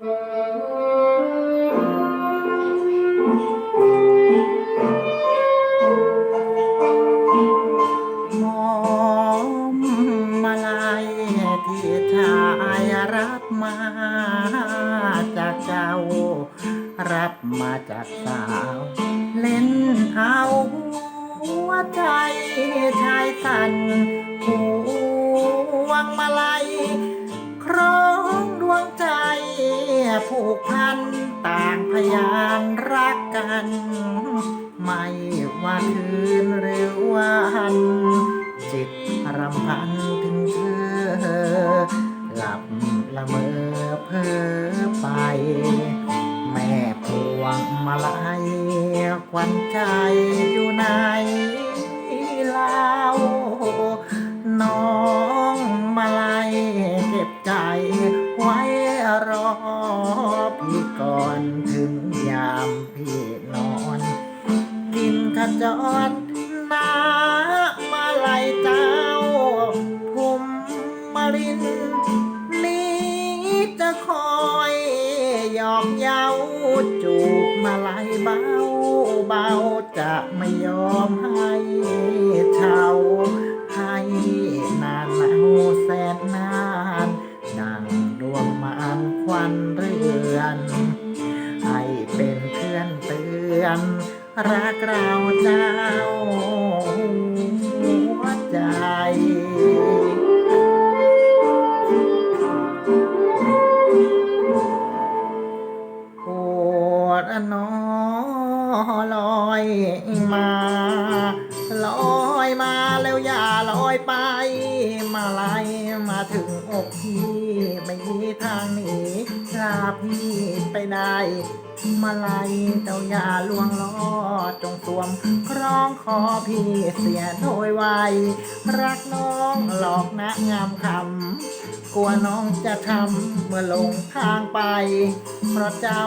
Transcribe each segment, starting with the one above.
หอมมาลัยที่ชายรับมาจากเจ้า รับมาจากสาว เล่นเอาหัวใจชายสั่นห่วงมาลัย กพัน ต่างพยานรักกัน ไม่ว่าคืนหรือวันจิตรำพันถึงเธอ หลับละเมอเพ้อไป แม่พวงมาลัยควันใจอยู่ในลาวน้องมาลัยเก็บใจไว้รอ อนถึงยามพี่นอนกินขจรนามาลัยเจ้าภูมิมาริน นี้จะคอยหยอกเย้าจูบมาลายเบาเบาจะไม่ยอมให้ รักเราเจ้าหัวใจปวดอนอลอยมาลอย มาแล้วอย่าลอยไป มาไลมาถึงอกพี่ไม่มีทางหนีลาพี่ไปได้ มาไลเจ้าอย่าลวงล้อจงสวม องคอพี่เสียโดยไวรักน้องหลอกนะงามคำกลัวน้องจะทำเมื่อลงทางไป เพราะเจ้า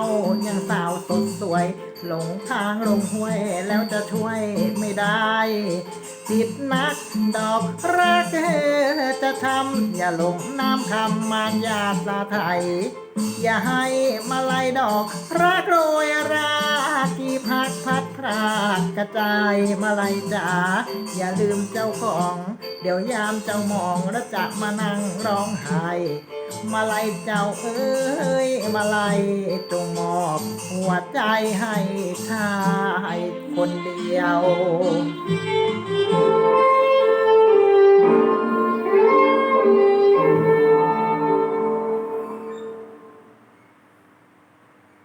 ยังสาวสดสวย หลงทางลงห้วยแล้วจะช่วยไม่ได้ติดนักดอกรักจะทำอย่าหลงน้ำคำมารยาสาไทย อย่าให้มาลายดอกรักโรยรากี่พักพัดพรา ระจายมาลายจ๋าอย่าลืมเจ้าของ เดี๋ยวยามเจ้ามองแล้วจะมานั่งร้องไห้มาลัยเจ้าเอ้ยมาลัยจงมอบ หัวใจให้ชายคนเดียว